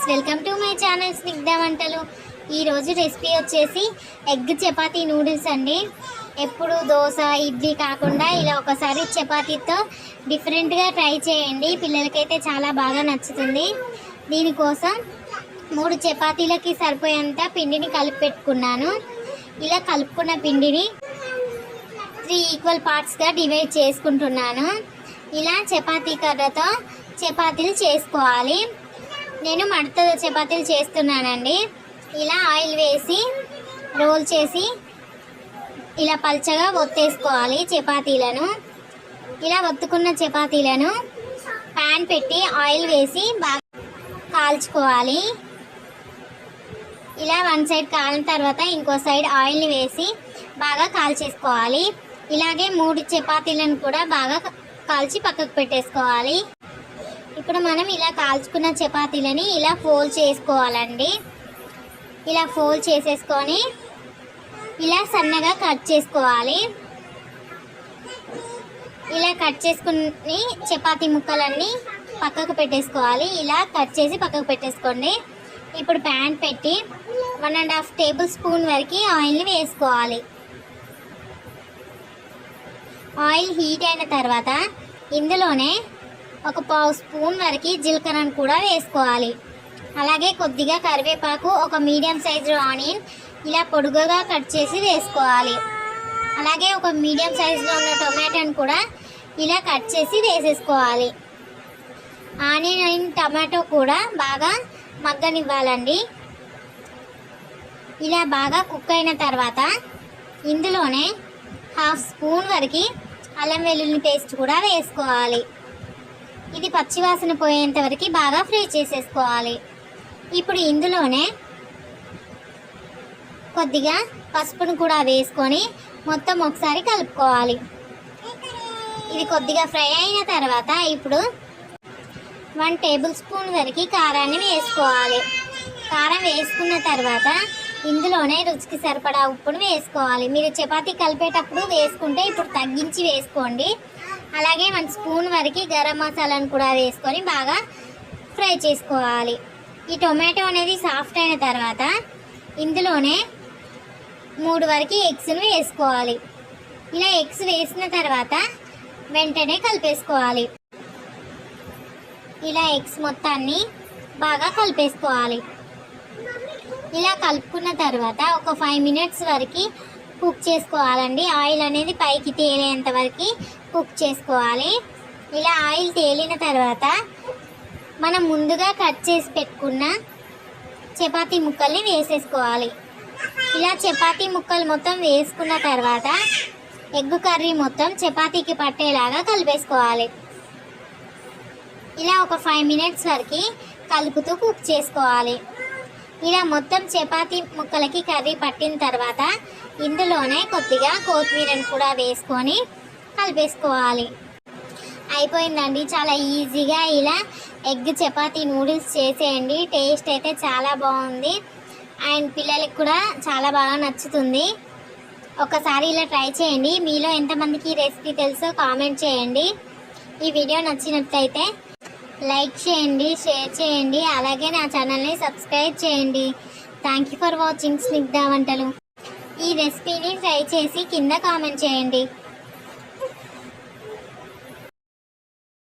Friends welcome to my channel Snigdha వంటలు. ఈరోజు recipe వచ్చేసి ఎగ్ చపాతీ నూడిల్స్ అండి. ఎప్పుడు దోశ ఇడ్లీ కాకుండా ఇలా ఒకసారి చపాతీతో డిఫరెంట్గా ట్రై చేయండి. పిల్లలకైతే చాలా బాగా నచ్చుతుంది. దీనికోసం మూడు చపాతీలకి సరిపోయేంత పిండిని కలిపి పెట్టుకున్నాను. ఇలా కలుపుకున్న పిండిని త్రీ ఈక్వల్ పార్ట్స్గా డివైడ్ చేసుకుంటున్నాను. ఇలా చపాతీ కర్రతో చపాతీలు చేసుకోవాలి. నేను మడత చపాతీలు చేస్తున్నానండి. ఇలా ఆయిల్ వేసి రోల్ చేసి ఇలా పల్చగా ఒత్తేసుకోవాలి చపాతీలను. ఇలా ఒత్తుకున్న చపాతీలను ప్యాన్ పెట్టి ఆయిల్ వేసి బాగా కాల్చుకోవాలి. ఇలా వన్ సైడ్ కాలిన తర్వాత ఇంకో సైడ్ ఆయిల్ని వేసి బాగా కాల్చేసుకోవాలి. ఇలాగే మూడు చపాతీలను కూడా బాగా కాల్చి పక్కకు పెట్టేసుకోవాలి. ఇప్పుడు మనం ఇలా కాల్చుకున్న చపాతీలని ఇలా ఫోల్డ్ చేసుకోవాలండి. ఇలా ఫోల్డ్ చేసేసుకొని ఇలా సన్నగా కట్ చేసుకోవాలి. ఇలా కట్ చేసుకుని చపాతీ ముక్కలన్నీ పక్కకు పెట్టేసుకోవాలి. ఇలా కట్ చేసి పక్కకు పెట్టేసుకోండి. ఇప్పుడు ప్యాన్ పెట్టి one and half tablespoon వరకు ఆయిల్ని వేసుకోవాలి. ఆయిల్ హీట్ అయిన తర్వాత ఇందులోనే ఒక పావు స్పూన్ వరకు జీలకర్రను కూడా వేసుకోవాలి. అలాగే కొద్దిగా కరివేపాకు ఒక మీడియం సైజు ఆనియన్ ఇలా పొడుగుగా కట్ చేసి వేసుకోవాలి. అలాగే ఒక మీడియం సైజులో ఉన్న టొమాటోని కూడా ఇలా కట్ చేసి వేసేసుకోవాలి. ఆనియన్ అండ్ టమాటో కూడా బాగా మగ్గనివ్వాలండి. ఇలా బాగా కుక్ అయిన తర్వాత ఇందులోనే హాఫ్ స్పూన్ వరకు అల్లం వెల్లుల్లి పేస్ట్ కూడా వేసుకోవాలి. ఇది పచ్చివాసన పోయేంత వరకు బాగా ఫ్రై చేసేసుకోవాలి. ఇప్పుడు ఇందులోనే కొద్దిగా పసుపును కూడా వేసుకొని మొత్తం ఒకసారి కలుపుకోవాలి. ఇది కొద్దిగా ఫ్రై అయిన తర్వాత ఇప్పుడు వన్ టేబుల్ స్పూన్ వరకు కారాన్ని వేసుకోవాలి. కారం వేసుకున్న తర్వాత ఇందులోనే రుచికి సరిపడా ఉప్పును వేసుకోవాలి. మీరు చపాతీ కలిపేటప్పుడు వేసుకుంటే ఇప్పుడు తగ్గించి వేసుకోండి. అలాగే వన్ స్పూన్ వరకు గరం మసాలాను కూడా వేసుకొని బాగా ఫ్రై చేసుకోవాలి. ఈ టొమాటో అనేది సాఫ్ట్ అయిన తర్వాత ఇందులోనే మూడు వరకు ఎగ్స్ను వేసుకోవాలి. ఇలా ఎగ్స్ వేసిన తర్వాత వెంటనే కలిపేసుకోవాలి. ఇలా ఎగ్స్ మొత్తాన్ని బాగా కలిపేసుకోవాలి. ఇలా కలుపుకున్న తర్వాత ఒక ఫైవ్ మినిట్స్ వరకు కుక్ చేసుకోవాలండి. ఆయిల్ అనేది పైకి తేలేంత వరకు కుక్ చేసుకోవాలి. ఇలా ఆయిల్ తేలిన తర్వాత మనం ముందుగా కట్ చేసి పెట్టుకున్న చపాతీ ముక్కల్ని వేసేసుకోవాలి. ఇలా చపాతీ ముక్కలు మొత్తం వేసుకున్న తర్వాత ఎగ్ కర్రీ మొత్తం చపాతీకి పట్టేలాగా కలిపేసుకోవాలి. ఇలా ఒక ఫైవ్ మినిట్స్ వరకు కలుపుతూ కుక్ చేసుకోవాలి. ఇలా మొత్తం చపాతీ ముక్కలకి కర్రీ పట్టిన తర్వాత ఇందులోనే కొద్దిగా కొత్తిమీరను కూడా వేసుకొని కలిపేసుకోవాలి. అయిపోయిందండి. చాలా ఈజీగా ఇలా ఎగ్ చపాతీ నూడిల్స్ చేసేయండి. టేస్ట్ అయితే చాలా బాగుంది. అండ్ పిల్లలకి కూడా చాలా బాగా నచ్చుతుంది. ఒకసారి ఇలా ట్రై చేయండి. మీలో ఎంతమందికి రెసిపీ తెలుసో కామెంట్ చేయండి. ఈ వీడియో నచ్చినట్లయితే లైక్ చేయండి షేర్ చేయండి. అలాగే నా ఛానల్ని సబ్స్క్రైబ్ చేయండి. Thank you for watching Snigdha వంటలు. ఈ రెసిపీని ట్రై చేసి కింద కామెంట్ చేయండి.